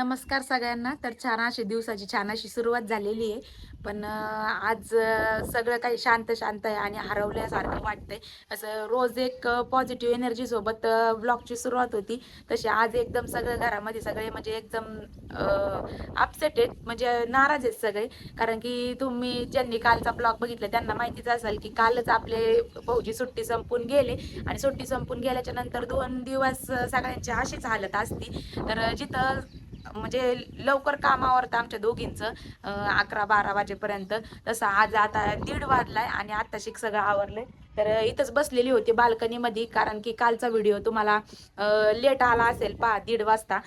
नमस्कार सगळ्यांना. तर छान अशी दिवसाची छान अशी सुरुवात झालेली आहे. पण आज सगळं काही शांत शांत आहे आणि हरवल्यासारखं वाटतंय. असं रोज एक पॉझिटिव्ह एनर्जी सोबत ब्लॉगची सुरुवात होती. तशी आज एकदम सगळं घरामध्ये सगळे म्हणजे एकदम अपसेट आहेत. म्हणजे नाराज आहेत सगळे. कारण की तुम्ही ज्यांनी कालचा ब्लॉग बघितला त्यांना माहितीच असेल की कालच आपले भाऊजी सुट्टी संपून गेले. आणि सुट्टी संपून गेल्याच्यानंतर दोन दिवस सगळ्यांची अशीच हालत असती. तर जिथं म्हणजे लवकर कामावरतं आमच्या दोघींचं अकरा बारा वाजेपर्यंत. तसं आज आता दीड वाजलाय आणि आता सगळं आवरलंय. तर इथंच बसलेली होती बाल्कनीमध्ये कारण की कालचा व्हिडिओ तुम्हाला लेट आला असेल पहा दीड वाजता.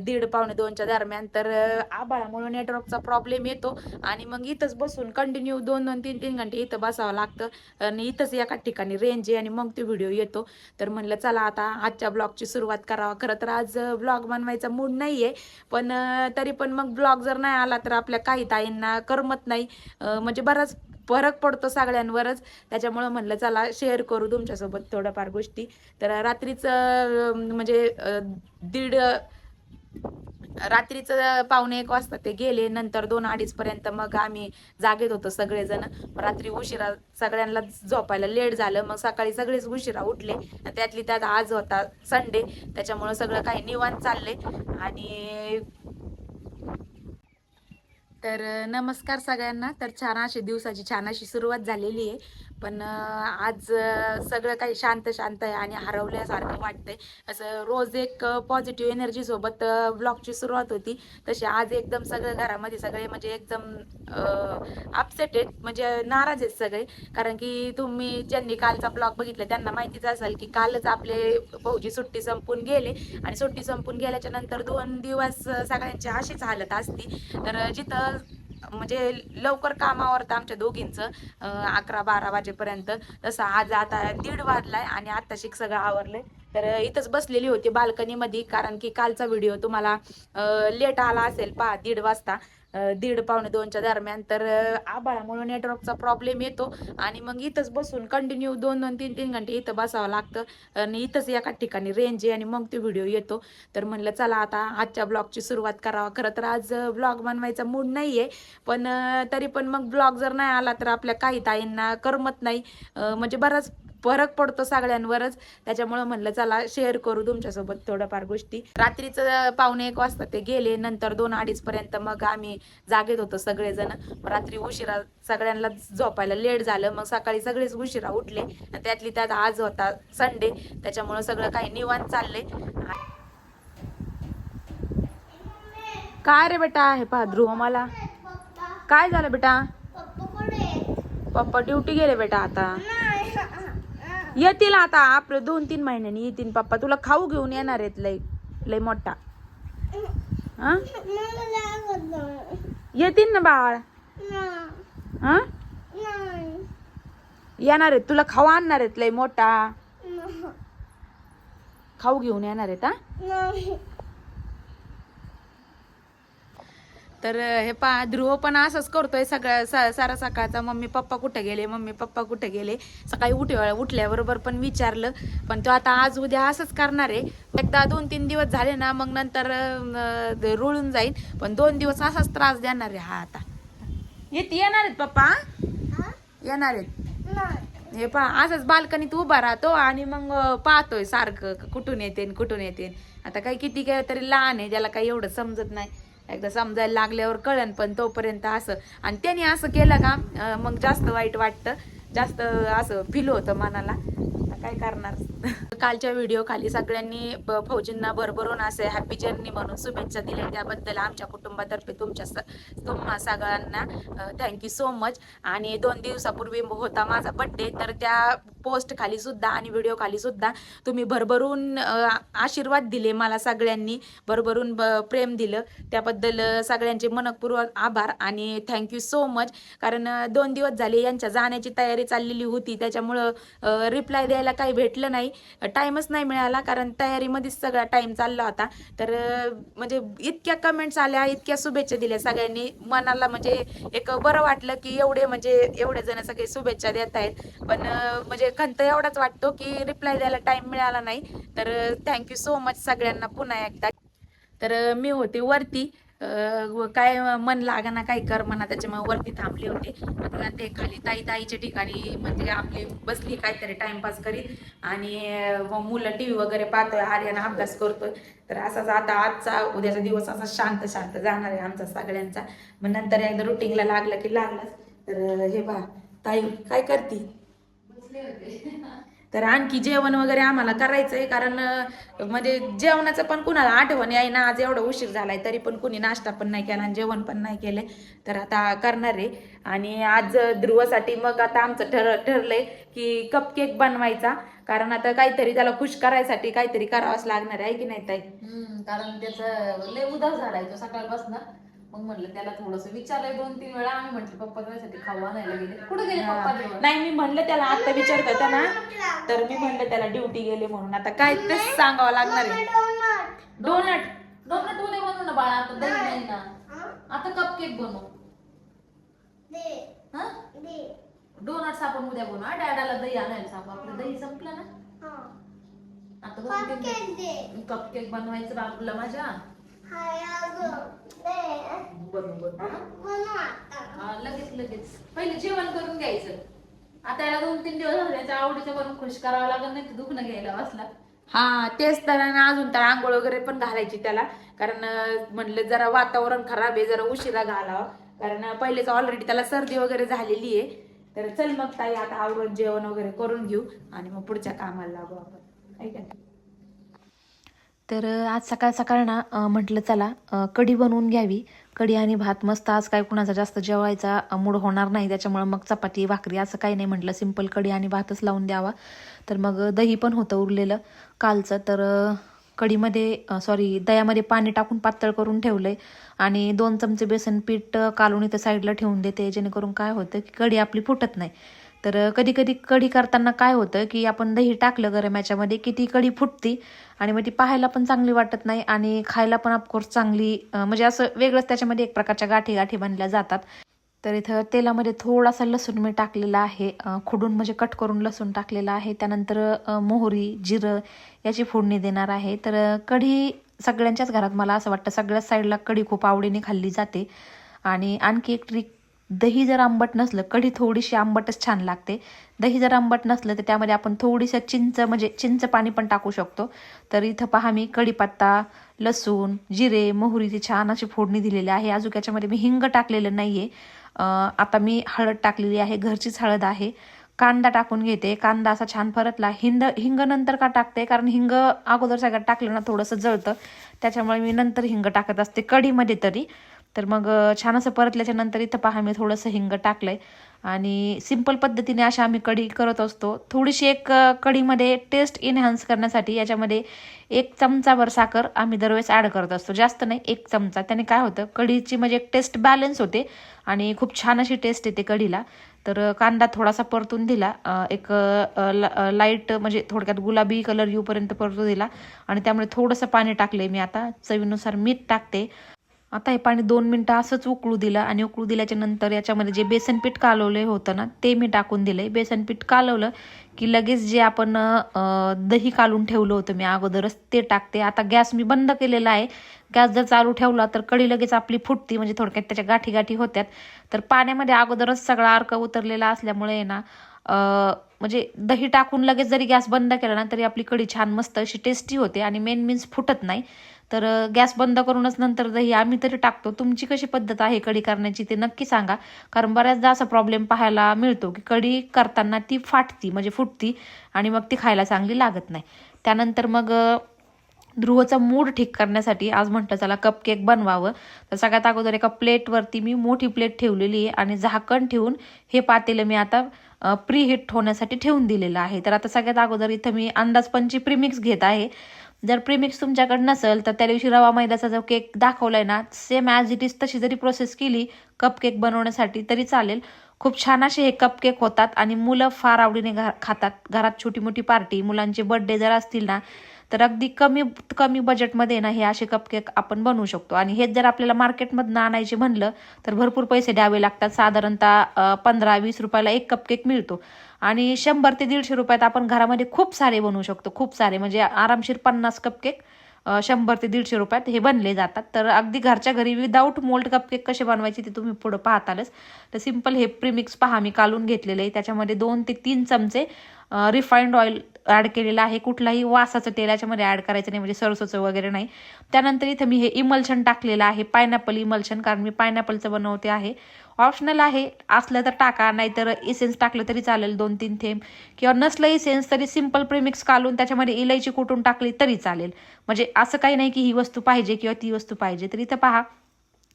दीड पावणे दोनच्या दरम्यान. तर आबाळामुळे नेटवर्कचा प्रॉब्लेम येतो आणि मग इथंच बसून कंटिन्यू दोन दोन तीन तीन घंटे इथं बसावं लागतं. आणि इथंच एका ठिकाणी रेंज आहे आणि मग तो व्हिडिओ येतो. तर म्हणलं चला आता आजच्या ब्लॉगची सुरुवात करावा. खरं तर आज ब्लॉग बनवायचा मूड नाही आहे पण तरी पण मग ब्लॉग जर नाही आला तर आपल्या काही ताईंना करमत नाही. म्हणजे बराच फरक पडतो सगळ्यांवरच. त्याच्यामुळं म्हणलं चला शेअर करू तुमच्यासोबत थोड्याफार गोष्टी. तर रात्रीचं म्हणजे दीड रात्रीचं पावणे एक वाजता ते गेले. नंतर दोन अडीच पर्यंत मग आम्ही जागेत होतो सगळेजण. रात्री उशिरा सगळ्यांना झोपायला लेट झालं. मग सकाळी सगळेच उशिरा उठले. आणि त्यातली त्यात आज होता संडे. त्याच्यामुळं सगळं काही निवांत चाललंय. आणि तर नमस्कार सगळ्यांना. तर छान अशी दिवसाची छान अशी सुरुवात झालेली आहे. पण आज सगळं काही शांत शांत आहे आणि हरवल्यासारखं वाटतंय. असं रोज एक पॉझिटिव्ह एनर्जी सोबत ब्लॉगची सुरुवात होती. तशी आज एकदम सगळं घरामध्ये सगळे म्हणजे एकदम अपसेट आहेत. म्हणजे नाराज आहेत सगळे. कारण की तुम्ही ज्यांनी कालचा ब्लॉग बघितला त्यांना माहितीच असेल की कालच आपले भाऊजी सुट्टी संपून गेले. आणि सुट्टी संपून गेल्याच्यानंतर दोन दिवस सगळ्यांची अशीच हालत असती. तर जिथं म्हणजे लवकर कामावरतं आमच्या दोघींचं अकरा बारा वाजेपर्यंत. तसं आज आता दीड वाजलाय आणि आता शिक सगळं आवरलंय. तर इथंच बसलेली होती बाल्कनीमध्ये कारण की कालचा व्हिडिओ तुम्हाला लेट आला असेल पहा दीड वाजता. दीड पावणे दोनच्या दरम्यान तर आबाळामुळे नेटवर्कचा प्रॉब्लेम येतो आणि मग इथंच बसून कंटिन्यू दोन दोन तीन तीन घंटे इथं बसावं लागतं. आणि इथंच एका ठिकाणी रेंज आहे आणि मग तो व्हिडिओ येतो. तर म्हणलं चला आता आजच्या ब्लॉगची सुरुवात करावा. खरं तर आज ब्लॉग बनवायचा मूड नाही आहे पण तरी पण मग ब्लॉग जर नाही आला तर आपल्या काही ताईंना करमत नाही. म्हणजे बराच फरक पडतो सगळ्यांवरच. त्याच्यामुळं म्हणलं चला शेअर करू तुमच्यासोबत थोड्याफार गोष्टी. रात्रीचं पावणे एक वाजता ते गेले नंतर दोन अडीच पर्यंत मग आम्ही जागेत होतो सगळेजण. रात्री उशिरा सगळ्यांना झोपायला लेट झालं मग सकाळी सगळेच उशिरा उठले. आणि त्यातली त्यात आज होता संडे त्याच्यामुळं सगळं काही निवांत चाललंय. काय रे बेटा हे पहा ध्रुव मला? काय झालं बेटा? पप्पा ड्युटी गेले बेटा आता. येतील आता आपलं दोन तीन महिन्यांनी येतील. पप्पा तुला खाऊ घेऊन येणार आहेत लय लय मोठा. हा येतील ना बाळ? हा येणार आहेत. तुला खाऊ आणणार आहेत लय मोठा. खाऊ घेऊन येणार आहेत हा तर हे पा ध्रुव पण असंच करतोय सगळ्या स- सारा सकाळचा. मम्मी पप्पा कुठे गेले? मम्मी पप्पा कुठे गेले? सकाळी उठ उठल्याबरोबर पण विचारलं. पण तो आता आज उद्या असंच करणार आहे. एकदा दोन तीन दिवस झाले ना मग नंतर रुळून जाईल पण दोन दिवस असाच त्रास देणार आहे हा आता. येत येणार आहेत पप्पा? येणार आहेत. हे पहा असंच बाल्कनीत उभा राहतो आणि मग पाहतोय सारखं कुठून येते कुठून येते. आता काही किती काय तरी लहान आहे त्याला काही एवढं समजत नाही. एकदा समजायला लागल्यावर कळन पण तोपर्यंत असं. आणि त्याने असं केलं का मग जास्त वाईट वाटतं. जास्त असं फील होतं मनाला. काय करणार? कालच्या व्हिडिओ खाली सगळ्यांनी फौजींना भरभरून असे हॅपी जर्नी म्हणून शुभेच्छा दिल्या. त्याबद्दल आमच्या कुटुंबातर्फे तुमच्या स- तुम्हा सगळ्यांना थँक्यू सो मच आणि दोन दिवसापूर्वी होता माझा बड्डे तर त्या पोस्ट खाली सुद्धा आणि व्हिडिओ खाली सुद्धा तुम्ही भरभरून आशीर्वाद दिले मला सगळ्यांनी भरभरून ब- प्रेम दिलं. त्याबद्दल सगळ्यांचे मनपूर्वक आभार आणि थँक्यू सो मच कारण दोन दिवस झाले यांच्या जाण्याची तयारी चाललेली होती. त्याच्यामुळं रिप्लाय द्यायला काही भेटलं नाही टाईमच नाही मिळाला कारण तयारीमध्येच सगळा टाईम चालला होता. तर म्हणजे इतक्या कमेंट्स आल्या इतक्या शुभेच्छा दिल्या सगळ्यांनी. मनाला म्हणजे एक बरं वाटलं की एवढे म्हणजे एवढे जण सगळे शुभेच्छा देत आहेत. पण म्हणजे खंत एवढाच वाटतो की रिप्लाय द्यायला टाईम मिळाला नाही. तर थँक्यू सो मच सगळ्यांना पुन्हा एकदा. तर मी होते वरती. काय मन लागना काही कर म्हणा त्याच्यामुळे वरती थांबले होते. आता ते खाली ताई ताईच्या ठिकाणी म्हणजे आपली बसली काहीतरी टाइमपास करीत. आणि मग मुलं टी व्ही वगैरे पाहतोय हरियाणा अभ्यास करतोय. तर असाच आता आजचा उद्याचा दिवस असा शांत शांत जाणार आहे आमचा सगळ्यांचा. मग नंतर एकदा रुटीनला लागलं की लागलाच. तर हे बा ताई काय करती? तर आणखी जेवण वगैरे आम्हाला करायचंय कारण म्हणजे जेवणाचं पण कुणाला आठवण आहे ना आज एवढा उशीर झालाय तरी पण कुणी नाश्ता पण नाही केला आणि जेवण पण नाही केलंय तर आता करणार आहे. आणि आज ध्रुवासाठी मग आता आमचं ठर ठरलंय की कप केक बनवायचा. कारण आता काहीतरी त्याला खुश करायसाठी काहीतरी करावंच लागणार आहे की नाही ताई? कारण त्याचं लय उदास झालाय तो सकाळपासून. मग म्हणलं त्याला थोडस विचारलंय दोन तीन वेळा आम्ही म्हटलं पप्पा तुझ्यासाठी खाऊ आणायला गेले कुठे गेले पप्पा जेवण नाही मी म्हणलं त्याला आता विचारत होता ना तर मी म्हणलं त्याला ड्युटी गेले म्हणून. आता काय तेच सांगावं लागणार आहे. डोनट डोनट उद्या बनवू ना बाळा आता दही नाही ना. आता कप केक बनवू हा? डोनट्स आपण उद्या बनवू. हा डॅडाला दही आणायला सांगू आपलं दही संपलं ना? आता कप केक बनवायचं बाबूला माझ्या. लगेच लगेच. पहिले जेवण करून घ्यायचं. आता याला दोन तीन दिवस झाले त्याच्या आवडीचं करून खुश करावं लागेल नाही दुखणं घ्यायला बसला. हा तेच तर आणि अजून तर आंघोळ वगैरे पण घालायची त्याला. कारण म्हणलं जरा वातावरण खराब आहे जरा उशिरा घालावं. कारण पहिलेच ऑलरेडी त्याला सर्दी वगैरे झालेली आहे. तर चल मग ताई आता आवरून जेवण वगैरे करून घेऊ. आणि मग पुढच्या कामाला लागू आपण. ऐका तर आज सकाळ सकाळ ना म्हटलं चला कढी बनवून घ्यावी. कढी आणि भात मस्त आज काय कुणाचा जास्त जेवायचा मूड होणार नाही त्याच्यामुळं मग चपाती भाकरी असं काही नाही म्हटलं. सिंपल कढी आणि भातच लावून द्यावा. तर मग दही पण होतं उरलेलं कालचं. तर कढीमध्ये सॉरी दह्यामध्ये पाणी टाकून पातळ करून ठेवलं आहे आणि दोन चमचे बेसन पीठ कालून इथं साईडला ठेवून देते जेणेकरून काय होतं की कढी आपली फुटत नाही. तर कधी कधी कढी करताना काय होतं की आपण दही टाकलं गरम याच्यामध्ये की ती कढी फुटती आणि मग ती पाहायला पण चांगली वाटत नाही आणि खायला पण ऑफकोर्स चांगली म्हणजे असं वेगळंच त्याच्यामध्ये एक प्रकारच्या गाठी गाठी बनल्या जातात. तर इथं तेलामध्ये थोडासा लसूण मी टाकलेला आहे खुडून म्हणजे कट करून लसूण टाकलेला आहे. त्यानंतर मोहरी जिरं याची फोडणी देणार आहे. तर कढी सगळ्यांच्याच घरात मला असं वाटतं सगळ्याच साईडला कढी खूप आवडीने खाल्ली जाते. आणि आणखी एक ट्रिक दही जर आंबट नसलं कढी थोडीशी आंबटच छान लागते. दही जर आंबट नसलं तर त्यामध्ये आपण थोडीसं चिंच म्हणजे चिंच पाणी पण टाकू शकतो. तर इथं पहा मी कढीपत्ता लसूण जिरे मोहरीची छान अशी फोडणी दिलेली आहे. अजून याच्यामध्ये मी हिंग टाकलेलं नाही आहे आता मी हळद टाकलेली आहे घरचीच हळद आहे. कांदा टाकून घेते. कांदा असा छान परतला. हिंद हिंग नंतर का टाकते? कारण हिंग अगोदर सगळ्यात टाकलं ना थोडंसं जळतं. त्याच्यामुळे मी नंतर हिंग टाकत असते कढीमध्ये तरी. तर मग छान असं परतल्याच्या नंतर इथं पहा मी थोडंसं हिंग टाकलंय. आणि सिंपल पद्धतीने अशा आम्ही कढी करत असतो. थोडीशी एक कढीमध्ये टेस्ट इन्हान्स करण्यासाठी याच्यामध्ये एक चमचाभर साखर आम्ही दरवेळेस ॲड करत असतो. जास्त नाही एक चमचा. त्याने काय होतं कढीची म्हणजे एक टेस्ट बॅलन्स होते आणि खूप छान अशी टेस्ट येते कढीला. तर कांदा थोडासा परतून दिला एक लाइट म्हणजे थोडक्यात गुलाबी कलर येऊपर्यंत परतू दिला. आणि त्यामुळे थोडंसं पाणी टाकले मी आता. चवीनुसार मीठ टाकते. आता हे पाणी दोन मिनटं असंच उकळू दिलं आणि उकळू दिल्याच्या नंतर याच्यामध्ये जे बेसन पीठ कालवलं होतं ना ते मी टाकून दिलंय. बेसन पीठ कालवलं की लगेच जे आपण दही कालून ठेवलं होतं मी अगोदरच ते टाकते. आता गॅस मी बंद केलेला आहे. गॅस जर चालू ठेवला तर कढी लगेच आपली फुटती म्हणजे थोडक्यात त्याच्या गाठी गाठी होत्यात. तर पाण्यामध्ये अगोदरच सगळा अर्क उतरलेला असल्यामुळे आहे ना म्हणजे दही टाकून लगेच जरी गॅस बंद केला ना तरी आपली कढी छान मस्त अशी टेस्टी होते आणि मेन मीन्स फुटत नाही. तर गॅस बंद करूनच नंतर दही आम्ही तरी टाकतो. तुमची कशी पद्धत आहे कढी करण्याची ते नक्की सांगा. कारण बऱ्याचदा असा प्रॉब्लेम पाहायला मिळतो की कढी करताना ती फाटती म्हणजे फुटती आणि मग ती खायला चांगली लागत नाही. त्यानंतर मग ध्रुवचा मूड ठीक करण्यासाठी आज म्हटलं चला कप केक बनवावं. तर सगळ्यात अगोदर एका प्लेटवरती मी मोठी प्लेट ठेवलेली आहे आणि झाकण ठेवून हे पातेलं मी आता प्री हिट होण्यासाठी ठेवून दिलेलं आहे. तर आता सगळ्यात अगोदर इथं मी अंदाज पंची प्रीमिक्स घेत आहे. जर प्रीमिक्स तुमच्याकडे नसेल तर त्या दिवशी रवा मैद्याचा जो केक दाखवलाय ना सेम ॲज इट इज तशी जरी प्रोसेस केली कप केक बनवण्यासाठी तरी चालेल. खूप छान असे हे कप केक होतात आणि मुलं फार आवडीने घा खातात. घरात छोटी मोठी पार्टी मुलांचे बर्थडे जर असतील ना तर अगदी कमी कमी बजेटमध्ये ना हे असे कपकेक आपण बनवू शकतो. आणि हेच जर आपल्याला मार्केटमधनं आणायचे म्हणलं तर भरपूर पैसे द्यावे लागतात. साधारणतः पंधरा वीस रुपयाला एक कपकेक मिळतो. आणि शंभर ते दीडशे रुपयात आपण घरामध्ये खूप सारे बनवू शकतो. खूप सारे म्हणजे आरामशीर पन्नास कपकेक शंभर ते दीडशे रुपयात हे बनले जातात. तर अगदी घरच्या घरी विदाऊट मोल्ड कपकेक कसे बनवायचे ते तुम्ही पुढं पाहतालच. तर सिंपल हे प्रीमिक्स पहा मी कालून घेतलेले आहे. त्याच्यामध्ये दोन ते तीन चमचे रिफाईंड ऑइल ॲड केलेलं आहे. कुठलाही वासाचं तेल याच्यामध्ये ॲड करायचं नाही म्हणजे सरसोचं वगैरे नाही. त्यानंतर इथं मी हे इमल्शन टाकलेलं आहे पायनॅपल इमल्शन कारण मी पायनॅपलचं बनवते आहे. ऑप्शनल आहे. असलं तर टाका नाहीतर इसेन्स टाकलं तरी चालेल दोन तीन थेंब. किंवा नसलं इसेन्स तरी सिंपल प्रिमिक्स घालून त्याच्यामध्ये इलायची कुटून टाकली तरी चालेल. म्हणजे असं काही नाही की ही वस्तू पाहिजे किंवा ती वस्तू पाहिजे. तर इथं पहा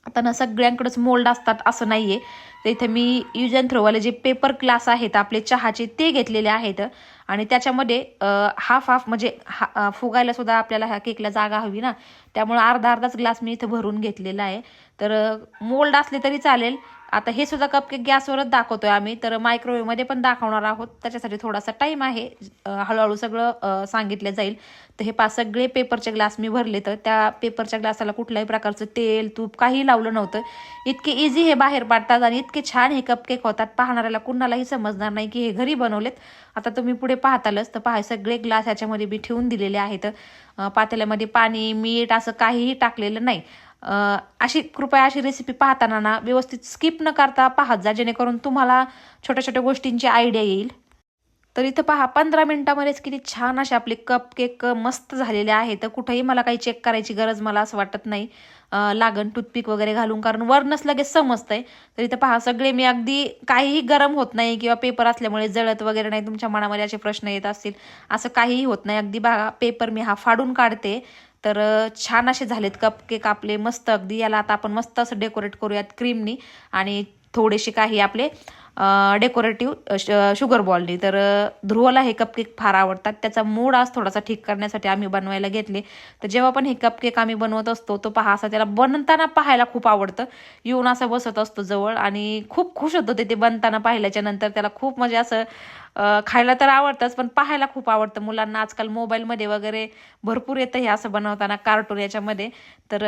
आता ना सगळ्यांकडंच मोल्ड असतात असं नाही आहे तर इथं मी यूज अँड थ्रोवाले जे पेपर ग्लास आहेत आपले चहाचे ते घेतलेले आहेत. आणि त्याच्यामध्ये हाफ हाफ म्हणजे हा फुगायला सुद्धा आपल्याला ह्या केकला जागा हवी ना. त्यामुळे अर्धा अर्धाच ग्लास मी इथं भरून घेतलेला आहे. तर मोल्ड असले तरी चालेल. आता हे सुद्धा कपकेक गॅसवरच दाखवतोय आम्ही तर मायक्रोवेव्हमध्ये पण दाखवणार आहोत. त्याच्यासाठी थोडासा टाईम आहे. हळूहळू सगळं सांगितलं जाईल. तर हे पाच सगळे पेपरचे ग्लास मी भरले तर त्या पेपरच्या ग्लासाला कुठल्याही प्रकारचं तेल तूप काही लावलं नव्हतं. इतके इझी हे बाहेर पाडतात आणि इतके छान हे कपकेक होतात. पाहणाऱ्याला कुणालाही समजणार नाही की हे घरी बनवलेत. आता तुम्ही पुढे पाहतालच तर पहा सगळे ग्लास ह्याच्यामध्ये मी ठेवून दिलेले आहेत. पातेल्यामध्ये पाणी मीठ असं काहीही टाकलेलं नाही. अशी कृपया अशी रेसिपी पाहताना ना व्यवस्थित स्किप न करता पाहत जा जेणेकरून तुम्हाला छोट्या छोट्या गोष्टींची आयडिया येईल. तर इथं पहा पंधरा मिनिटामध्येच किती छान असे आपले कप केक मस्त झालेले आहेत तर कुठेही मला काही चेक करायची गरज मला असं वाटत नाही. लागण टूथपिक वगैरे घालून कारण वरनच लगेच समजतंय. तर इथं पहा सगळे मी अगदी काहीही गरम होत नाही किंवा पेपर असल्यामुळे जळत वगैरे नाही तुमच्या मनामध्ये असे प्रश्न येत असतील. असं काहीही होत नाही. अगदी बघा पेपर मी हा फाडून काढते. तर छान असे झालेत कप केक आपले मस्त. अगदी याला आता आपण मस्त असं डेकोरेट करूयात क्रीमनी आणि थोडेसे काही आपले डेकोरेटिव्ह शुगर बॉलनी तर ध्रुवला हे कपकेक फार आवडतात. त्याचा मूड आज थोडासा ठीक करण्यासाठी आम्ही बनवायला घेतले. तर जेव्हा पण हे कपकेक आम्ही बनवत असतो तो पहा असा त्याला बनताना पाहायला खूप आवडतं. येऊन असं बसत असतो जवळ आणि खूप खुश होतो ते ते बनताना पाहिल्याच्या नंतर. त्याला खूप म्हणजे असं खायला तर आवडतंच पण पाहायला खूप आवडतं. मुलांना आजकाल मोबाईलमध्ये वगैरे भरपूर येतं हे असं बनवताना कार्टून याच्यामध्ये. तर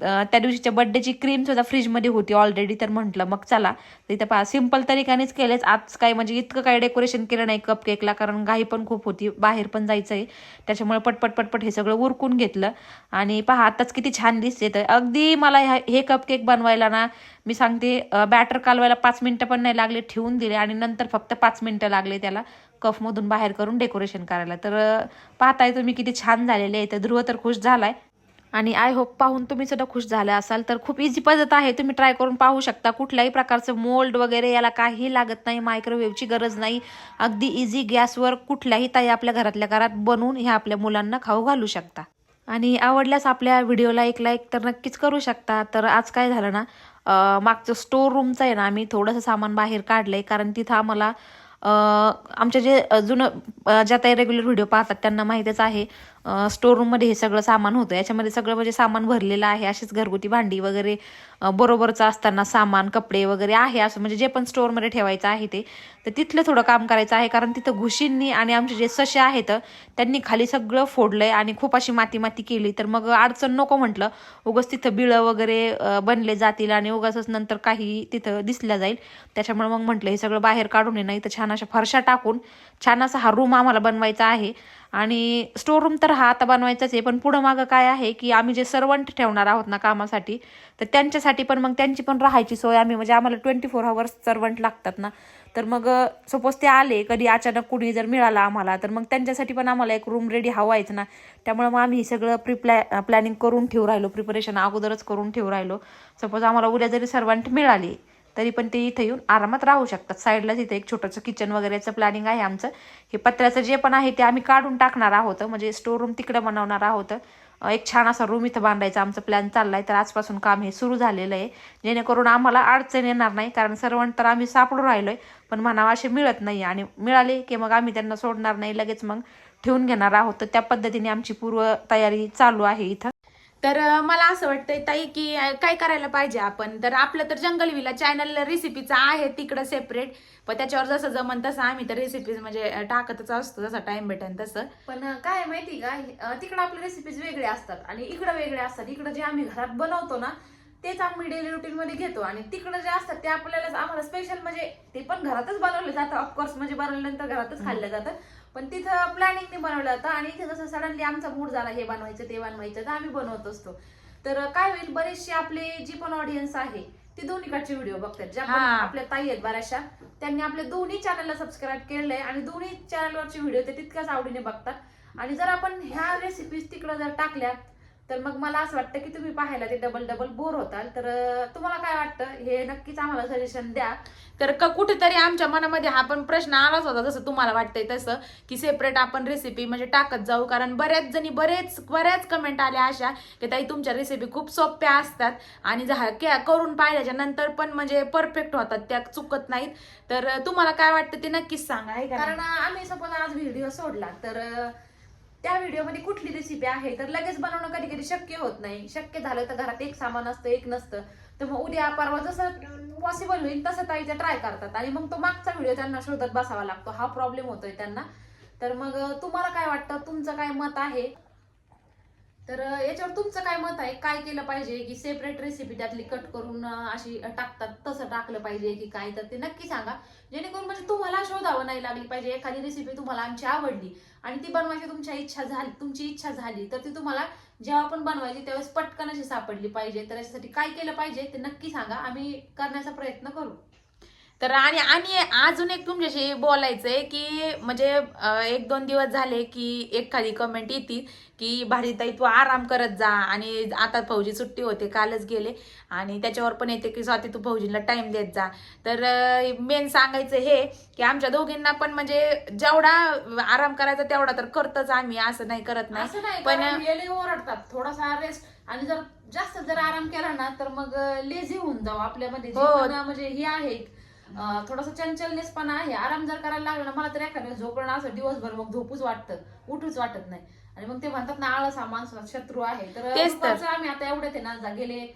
त्या दिवशीच्या बड्डेची क्रीम सुद्धा फ्रीजमध्ये होती ऑलरेडी तर म्हटलं मग चला. तिथं इथं पहा सिंपल तरीकानेच केलेच. आज काय म्हणजे इतकं काही डेकोरेशन केलं नाही कप केकला कारण घाई पण खूप होती बाहेर पण जायचं आहे त्याच्यामुळे पटपट पटपट हे सगळं उरकून घेतलं. आणि पहा आताच किती छान दिसते तर अगदी मला हे कप केक बनवायला ना मी सांगते बॅटर कालवायला पाच मिनटं पण नाही लागले ठेवून दिले आणि नंतर फक्त पाच मिनटं लागले त्या याला कफमधून बाहेर करून डेकोरेशन करायला. तर पाहताय तुम्ही किती छान झालेले आहे. तर ध्रुव तर खुश झालाय. आणि आय होप पाहून तुम्ही सुद्धा खुश झाले असाल. तर खूप इझी पद्धत आहे. तुम्ही ट्राय करून पाहू शकता. कुठल्याही प्रकारचं मोल्ड वगैरे याला काही लागत नाही. मायक्रोवेव्हची गरज नाही. अगदी इझी गॅसवर कुठल्याही ताई आपल्या घरातल्या घरात बनवून ह्या आपल्या मुलांना खाऊ घालू शकता. आणि आवडल्यास आपल्या व्हिडिओला एक लाईक तर नक्कीच करू शकता. तर आज काय झालं ना मागचं स्टोर रूमचं आहे ना आम्ही थोडंसं सामान बाहेर काढलंय. कारण तिथं आम्हाला आमच्या जे जुनं ज्या काही रेग्युलर व्हिडिओ पाहतात त्यांना माहीतच आहे. स्टोर रूममध्ये हे सगळं सामान होतं. याच्यामध्ये सगळं म्हणजे सामान भरलेलं आहे. अशीच घरगुती भांडी वगैरे बरोबरचं असताना सामान कपडे वगैरे आहे असं. म्हणजे जे पण स्टोअरमध्ये ठेवायचं आहे ते. तर तिथलं थोडं काम करायचं आहे. कारण तिथं घुशींनी आणि आमचे जे सशे आहेत त्यांनी खाली सगळं फोडलंय आणि खूप अशी माती माती केली. तर मग अडचण नको म्हटलं. उगाच तिथं बिळं वगैरे बनले जातील आणि उगाच नंतर काही तिथं दिसल्या जाईल. त्याच्यामुळे मग म्हटलं हे सगळं बाहेर काढून नाही तर छान अशा फरशा टाकून छान असा हा रूम आम्हाला बनवायचा आहे. आणि स्टोर रूम तर हा आता बनवायचाच आहे पण पुढं मागं काय आहे की आम्ही जे सर्वंट ठेवणार आहोत ना कामासाठी तर त्यांच्यासाठी पण मग त्यांची पण राहायची सोय आम्ही. म्हणजे आम्हाला ट्वेंटी फोर हवर्स सर्वंट लागतात ना. तर मग सपोज ते आले कधी अचानक कुणी जर मिळाला आम्हाला तर मग त्यांच्यासाठी पण आम्हाला एक रूम रेडी हवायच ना. त्यामुळे मग आम्ही सगळं प्री प्लॅ प्लॅनिंग करून ठेवू राहिलो प्रिपरेशन अगोदरच करून ठेवू राहिलो. सपोज आम्हाला उद्या जरी सर्वंट मिळाली तरी पण ते इथं येऊन आरामात राहू शकतात. साईडलाच इथं एक छोटंसं किचन वगैरेचं प्लॅनिंग आहे आमचं. हे पत्र्याचं जे पण आहे ते आम्ही काढून टाकणार आहोत. म्हणजे स्टोर रूम तिकडं बनवणार आहोत. एक छान असा रूम इथं बांधायचा आमचा प्लॅन चाललाय. तर आजपासून काम हे सुरू झालेलं आहे. जेणेकरून आम्हाला अडचण येणार नाही. कारण सर्वण तर आम्ही सापडून राहिलोय. पण म्हणावं असे मिळत नाही. आणि मिळाले की मग आम्ही त्यांना सोडणार नाही. लगेच मग ठेवून घेणार आहोत. तर त्या पद्धतीने आमची पूर्व तयारी चालू आहे इथं. तर मला असं वाटतंय ताई की काय करायला पाहिजे आपण? तर आपलं तर जंगल विला चॅनल रेसिपीचा आहे तिकडं सेपरेट पण त्याच्यावर जसं जमन तसं आम्ही तर रेसिपीज म्हणजे टाकतच असतो जसा टाइम भेटेल तसं. पण काय माहिती का? तिकडं आपल्या रेसिपीज वेगळ्या असतात आणि इकडं वेगळ्या असतात. इकडं जे आम्ही घरात बनवतो ना तेच आम्ही डेली रुटीन मध्ये घेतो. आणि तिकडे जे असतात ते आपल्याला आम्हाला स्पेशल म्हणजे ते पण घरातच बनवलं जातं ऑफकोर्स म्हणजे बनवल्यानंतर घरातच खाल्लं जातं. पण तिथं प्लॅनिंगने बनवलं जातं. आणि इथे कसं सडनली आमचा मूड झाला हे बनवायचं ते बनवायचं तर आम्ही बनवत असतो. तर काय होईल बरेचसे आपले जी पण ऑडियन्स आहे ती दोन्हीकडचे व्हिडिओ बघतात. ज्या पण. आपल्या ताई आहेत बऱ्याचशा त्यांनी आपल्या दोन्ही चॅनलला सबस्क्राईब केलंय आणि दोन्ही चॅनलवरचे व्हिडिओ ते तितक्याच आवडीने बघतात. आणि जर आपण ह्या रेसिपीज तिकडं जर टाकल्या तर मग मला असं वाटतं की तुम्ही पाहायला ते डबल डबल बोर होताल. तर तुम्हाला काय वाटतं? हे नक्कीच आम्हाला सजेशन द्या. तर कुठेतरी आमच्या मनामध्ये हा पण प्रश्न आलाच होता जसं तुम्हाला वाटतंय तसं की सेपरेट आपण रेसिपी म्हणजे टाकत जाऊ. कारण बऱ्याच जणी बरेच बऱ्याच कमेंट आल्या अशा की ताई तुमच्या रेसिपी खूप सोप्या असतात आणि जहा करून पाहिल्याच्या नंतर पण म्हणजे परफेक्ट होतात त्या चुकत नाहीत. तर तुम्हाला काय वाटतं ते नक्कीच सांगा कारण आम्ही सपोज आज व्हिडिओ सोडला तर त्या व्हिडिओमध्ये कुठली रेसिपी आहे? तर लगेच बनवणं कधी कधी शक्य होत नाही. शक्य झालं तर घरात एक सामान असतं एक नसतं. तर मग उद्या परवा जसं पॉसिबल होईल तसं ताईचं ट्राय करतात. आणि मग तो मागचा व्हिडिओ त्यांना शोधत बसावा लागतो. हा प्रॉब्लेम होतोय त्यांना. तर मग तुम्हाला काय वाटतं? तुमचं काय मत आहे? तर याच्यावर तुमचं काय मत आहे? काय केलं पाहिजे की सेपरेट रेसिपी त्यातली कट करून अशी टाकतात तसं टाकलं पाहिजे की काय? तर ते नक्की सांगा. जेणेकरून म्हणजे तुम्हाला शोधावं नाही लागली पाहिजे. एखादी रेसिपी तुम्हाला आमची आवडली आणि ती बनवायची तुमच्या इच्छा झाली तुमची इच्छा झाली तर ती तुम्हाला जेव्हा पण बनवायची त्यावेळेस पटकन अशी सापडली पाहिजे. तर याच्यासाठी काय केलं पाहिजे ते नक्की सांगा. आम्ही करण्याचा प्रयत्न करू. तर आणि आणि अजून एक तुमच्याशी बोलायचंय की म्हणजे एक दोन दिवस झाले की एखादी कमेंट येते की भाजीताई तू आराम करत जा आणि आता फौजी सुट्टी होते कालच गेले. आणि त्याच्यावर पण येते की स्वाती तू फौजीला टाइम देत जा. तर मेन सांगायचं हे की आमच्या दोघींना पण म्हणजे जेवढा आराम करायचा तेवढा तर करतच आम्ही असं नाही करत नाही. पण- ओरडतात थोडासा रेस्ट आणि जर जास्त जर आराम केला ना तर मग लेझी होऊन जाऊ आपल्यामध्ये. म्हणजे हे आहे. अं, थोडासा चंचलनेसपणा आहे. आराम जर करायला लागला ना मला तर एखाद्या झोपणं असं दिवसभर मग झोपूच वाटतं. उठूच वाटत नाही. आणि मग ते म्हणतात ना आळस हा माणसाचा शत्रू आहे. तर आम्ही आता एवढ्यात आहे ना गेले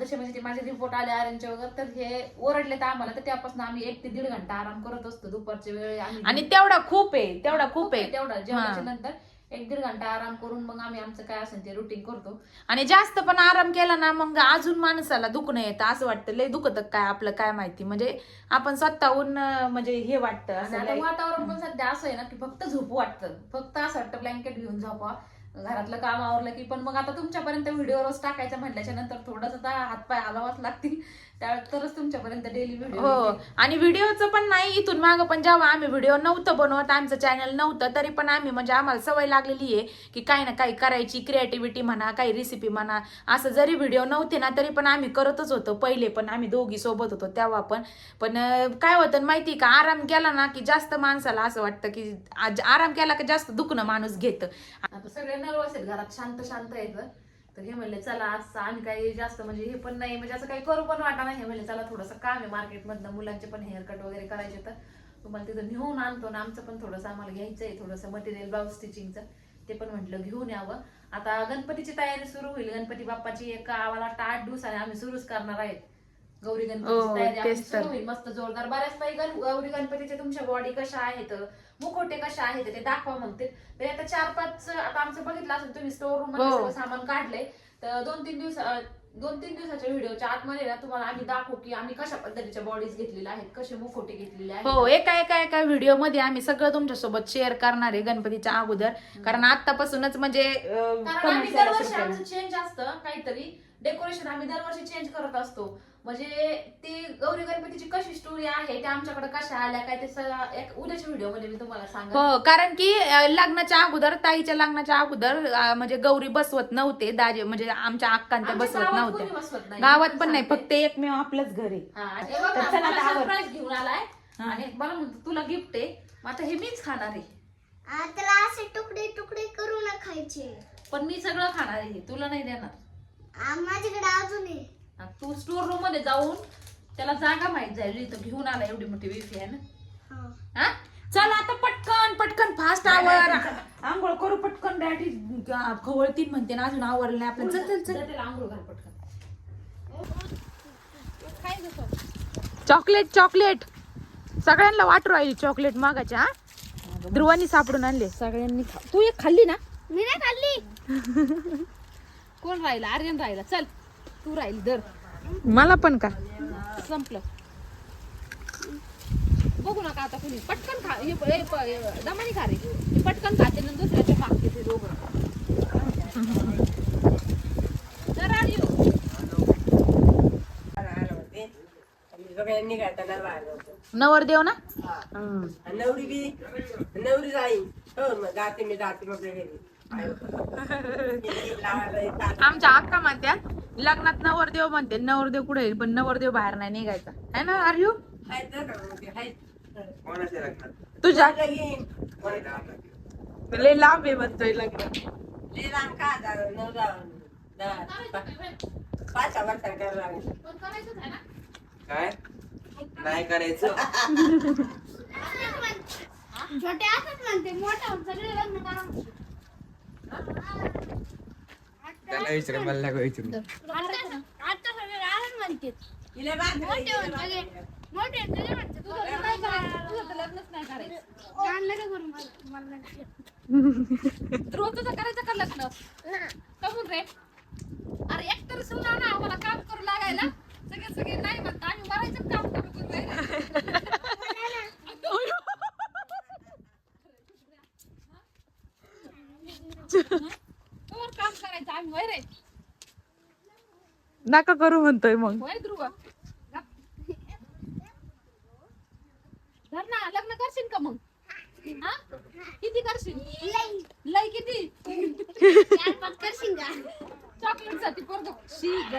जसे म्हणजे ते माझे रिपोर्ट आले आर्यनचे वगैरे तर हे ओरडले तर आम्हाला. तर त्यापासून आम्ही एक ते दीड घंटा आराम करत असतो दुपारच्या वेळी. आणि तेवढा खूप आहे तेवढा खूप आहे तेवढा जेवणाच्या. नंतर. एक दीड घंटा आराम करून मग आम्ही आमचं काय असेल ते रुटीन करतो. आणि जास्त पण आराम केला ना मग अजून माणसाला दुखणं येतं. असं वाटतं लय दुखत काय आपलं काय माहिती? म्हणजे आपण स्वतःहून म्हणजे हे वाटतं असं वातावरण पण सध्या असं आहे ना की फक्त झोपू वाटतं. फक्त असं वाटतं ब्लँकेट घेऊन झोपा. घरातलं काम आवरलं की पण मग आता तुमच्यापर्यंत व्हिडिओ रोज टाकायचा म्हटल्याच्या नंतर थोडस हातपाय हलावाच लागतील. तरच तुमच्यापर्यंत डेली हो. आणि व्हिडिओचं पण नाही इथून मागं पण जेव्हा आम्ही व्हिडिओ नव्हतं बनवत आमचं चॅनल नव्हतं तरी पण आम्ही म्हणजे आम्हाला सवय लागलेली आहे की काही ना काही करायची क्रिएटिव्हिटी म्हणा काही रेसिपी म्हणा असं जरी व्हिडिओ नव्हते ना तरी पण आम्ही करतच होतो. पहिले पण आम्ही दोघी सोबत होतो तेव्हा पण. पण काय होतं माहिती का आराम केला ना की जास्त माणसाला असं वाटतं की आराम केला की जास्त दुखणं माणूस घेतं. सगळे नर्वस आहेत घरात शांत शांत आहेत. तर हे म्हणले चला आज आम्ही काही जास्त म्हणजे हे पण नाही म्हणजे असं काही करू पण वाटा नाही. हे म्हणले चला थोडंसं काम आहे मार्केटमधनं मुलांचे पण हेअरकट वगैरे करायचे तर तुम्हाला तिथं नेऊन आणतो ना आमचं पण थोडंसं आम्हाला घ्यायचंय थोडंसं मटेरियल ब्लाऊज स्टिचिंगचं ते पण म्हटलं घेऊन यावं. आता गणपतीची तयारी सुरू होईल गणपती बाप्पाची एक आम्हाला आठ दिवसाने आम्ही सुरूच करणार आहेत. गौरी हो, गणपतीची तयारी तेच तर. सुरू होईल मस्त जोरदार. बऱ्याच काही गौरी गणपतीचे तुमच्या बॉडी कशा आहेत? मुखोटे कशा आहेत ते दाखवा म्हणते तर आता चार पाच आता आमचं बघितलं असेल तुम्ही स्टोर रूममध्ये हो. सगळं सामान काढलंय तर दोन तीन दिवस दोन तीन दिवसाच्या व्हिडिओच्या आतमध्ये ना तुम्हाला आम्ही दाखवू की आम्ही कशा पद्धतीच्या बॉडीज घेतलेल्या आहेत कसे मुखोटे घेतलेले आहेत. हो एका एका एका व्हिडिओमध्ये आम्ही सगळं तुमच्यासोबत शेअर करणार आहे गणपतीच्या अगोदर. कारण आतापासूनच म्हणजे अं, कारण आम्ही यायला दरवर्षी सुरू केलं. आमचं चेंज असतं काहीतरी. डेकोरेशन आम्ही दरवर्षी चेंज करत असतो. म्हणजे ती गौरी गणपतीची कशी स्टोरी आहे ते आमच्याकडे कशा आल्या काय ते उद्याच्या व्हिडिओमध्ये मी तुम्हाला सांगेन. हो कारण की लग्नाच्या अगोदर ताईच्या लग्नाच्या अगोदर म्हणजे गौरी बसवत नव्हते दाजे म्हणजे आमच्या अक्कांच्या बसवत नव्हत्या. नाही. गावात मी पण नाही. फक्त एकमेव आपलंच घर आहे. घेऊन आलाय. आणि मला तुला गिफ्ट आहे. मग आता हे मीच खाणार आहे. त्याला असे तुकडे तुकडे करू ना खायचे. पण मी सगळं खाणार आहे तुला नाही देणार. माझ्याकडे अजून आहे. तू स्टोर रूममध्ये जाऊन त्याला जागा माहीत जाईल इथं घेऊन आला एवढी मोठी विफी आहे ना? हा. हा? चल आता पटकन पटकन फास्ट आवर आंघोळ करू पटकन डॅडी खवळतीन म्हणते ना अजून आवरलं नाही आपलं. चल चल चल. त्याला आंघोळ घाल पटकन. Chocolate chocolate. सगळ्यांना वाटू राहिली चॉकलेट मागाच्या हा? ध्रुवानी सापडून आणले. सगळ्यांनी खा तू एक खाल्ली ना? मी नाही खाल्ली. कोण राहिला? आर्यन राहिला. चल. तू राहील दर मला पण का? संपलं. बघू नका आता कुणी. पटकन खा. हे प- दमानी खा रे. हे पटकन खाते ना दुसऱ्याच्या मागते ते दोघं. तर आली हो. सगळ्यांनी घालताना बाहेर नवरदेव ना? नवरी बी नवरी जाई हो मग जाते मी जाते मग घरी. आमच्या अक्का म्हणत्या लग्नात नवरदेव म्हणते नवरदेव कुठे येईल पण नवरदेव बाहेर नाही निघायचा है ना आर यू. तुझ्या. लय लांब आहे म्हणतोय लग्न. काय नाही करायचं छोटे असंच म्हणते मोठा सगळे लग्न करा त्याला विचार मला नको विचारू. आता आता सगळे असंच म्हणते हिला बांध- मोठे होत सगळे मोठे होत सगळे म्हणते. तुझं तर नाही करायचं. तुझं तर लग्नच नाही करायचं. छान नका करू मला. मला नाही करायचं. ध्रुव तुझं करायचं का लग्न? कमून रे. अरे एक तरी सुना ना आम्हाला काम करू लागायला. सगळे सगळे नाही म्हणता. आम्ही मरायचं काम करू करू. कवर काम करायचं आम्ही नका करू म्हणतोय मग. होय ध्रुव? धर ना लग्न करशील का मग? हा? किती करशील? लय किती? चॉकलेटसाठी पोरग. शी ग.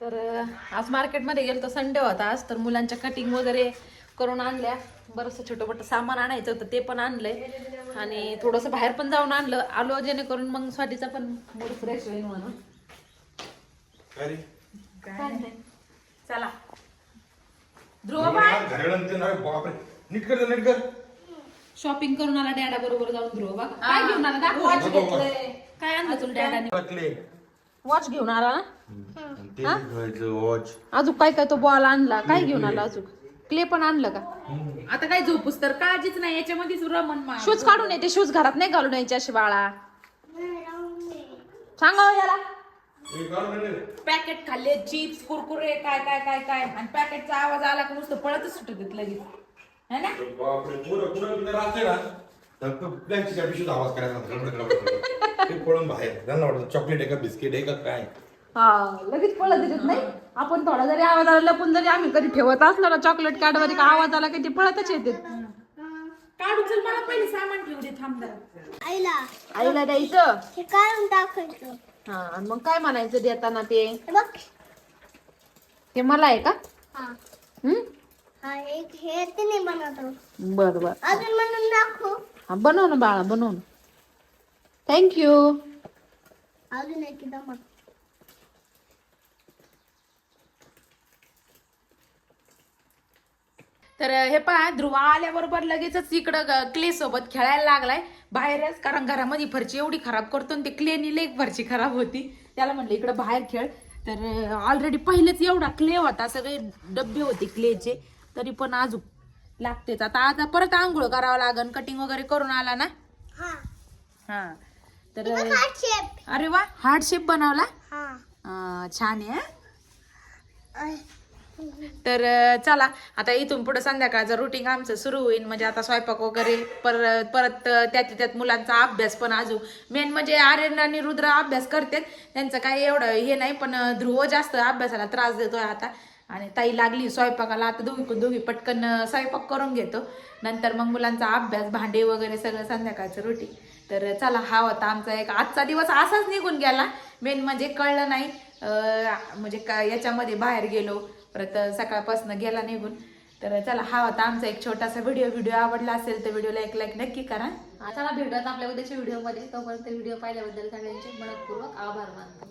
तर आज मार्केटमध्ये गेलो तर संडे होता आज तर मुलांच्या कटिंग वगैरे करून आणल्या. बरंचसं छोटं मोठं सामान आणायचं होतं ते पण आणलंय. आणि थोडंसं बाहेर पण जाऊन आणलं. आलो जेणेकरून मग स्वातीचा पण मूड फ्रेश होईल म्हणून. काय नाही. चला. ध्रुव बाय बापरे. नीट कर नीट कर. शॉपिंग करून आला डॅडा बरोबर जाऊन ध्रुव बा काय घेऊन आला? दाखव. वॉच घेतलंय. काय आणलं तुला डॅडाने वॉच घेऊन आला ना? वॉच अजून काय काय तो बॉल आणला? काय घेऊन आला अजून? क्ले पण आणलं का? आता काय झोपूस तर काळजीच नाही याच्यामध्येच रमण मा शूज काढून येते शूज घरात नाही घालून यायचे असे बाळा. सांगा हो याला. पॅकेट खाल्ले चिप्स कुरकुरे काय काय काय काय. आणि पॅकेटचा आवाज आला की नुसतं पळतच सुटत येत लगेच. है ना? बापरे पुरं पुरं तिथे राहते ना तर प्लॅस्टिकच्या पिशवीत आवाज करायचा गडबड गडबड ते पळून बाहेर. त्यांना वाटतं चॉकलेट आहे का बिस्किट आहे का काय? हा लगेच पळत येत नाही. आपण थोडा जरी आवाज आला लपून जरी आम्ही कधी ठेवत असलो ना चॉकलेट कॅडबरी का आवाज आला की ते पळतच येते. काढून चल मला पहिले सामान ठेवू दे आईला. आईला द्यायचं हे काढून टाकायचं हा आणि मग काय म्हणायचं देताना ते? हे बघ. हे मला आहे का? हा. हम्म? हा एक हे ते नाही बनवतो. बर बर. अजून म्हणून दाखव. हा बनव ना बाळा बनव ना. थँक्यू अजून एक दमक तर हे पहा ध्रुवा आल्याबरोबर लगेचच इकडं क्ले सोबत खेळायला लागलाय. बाहेरच कारण घरामध्ये फरची एवढी खराब करतो आणि ते क्लेनी लई फरची खराब होती. त्याला म्हणलं इकडं बाहेर खेळ. तर ऑलरेडी पहिलेच एवढा क्ले होता सगळे डब्बे होते क्लेचे. तरी पण अजून लागतेच. आता आता परत आंघोळ करावं लागन कटिंग वगैरे करून आला ना? हा. हा. तर अरे वा हार्ट शेप बनवला? हा. छान आहे. तर चला आता इथून पुढे संध्याकाळचं रुटीन आमचं सुरू होईल म्हणजे आता स्वयंपाक वगैरे परत परत त्यात त्यात मुलांचा अभ्यास पण अजून. मेन म्हणजे आर्यन आणि रुद्र अभ्यास करतात. त्यांचं काही एवढं हे नाही पण ध्रुव जास्त अभ्यासाला त्रास देतोय आता. आणि ताई लागली स्वयंपाकाला. आता दोघी दोघी पटकन स्वयंपाक करून घेतो. नंतर मग मुलांचा अभ्यास भांडे वगैरे सगळं संध्याकाळचं रुटीन तर चला हा होता आमचा एक आजचा दिवस असाच निघून गेला. मेन म्हणजे कळलं नाही म्हणजे का याच्यामध्ये बाहेर गेलो. परत सकाळपासून गेला निघून. तर चला हा होता आमचा एक छोटासा व्हिडिओ व्हिडिओ आवडला असेल तर व्हिडिओला एक लाईक नक्की करा. चला भेटूयात आपल्या उद्याच्या व्हिडिओमध्ये तोपर्यंत व्हिडिओ पाहिल्याबद्दल सगळ्यांचे मनपूर्वक आभार मानतो.